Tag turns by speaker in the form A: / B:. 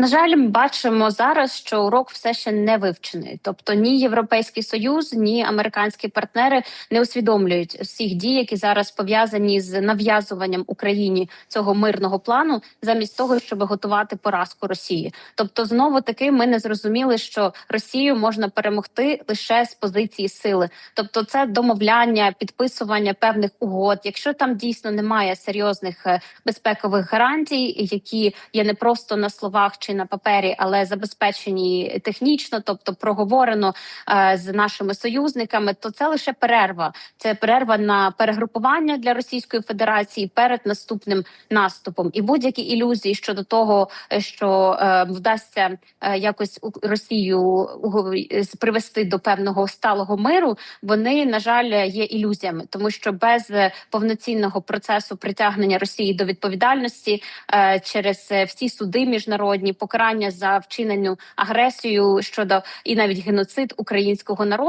A: На жаль, бачимо зараз, що урок все ще не вивчений. Тобто ні Європейський Союз, ні американські партнери не усвідомлюють всіх дій, які зараз пов'язані з нав'язуванням Україні цього мирного плану, замість того, щоб готувати поразку Росії. Тобто, знову таки, ми не зрозуміли, що Росію можна перемогти лише з позиції сили. Тобто, це домовляння, підписування певних угод. Якщо там дійсно немає серйозних е, безпекових гарантій, які є не просто на словах чи на папері, але забезпечені технічно, тобто проговорено е, з нашими союзниками, то це лише перерва. Це перерва на перегрупування для Російської Федерації перед наступним наступом. І будь-які ілюзії щодо того, що е, вдасться е, якось Росію привести до певного сталого миру, вони на жаль є ілюзіями, тому що без повноцінного процесу притягнення Росії до відповідальності через всі суди міжнародні покарання за вчинену агресію щодо і навіть геноцид українського народу.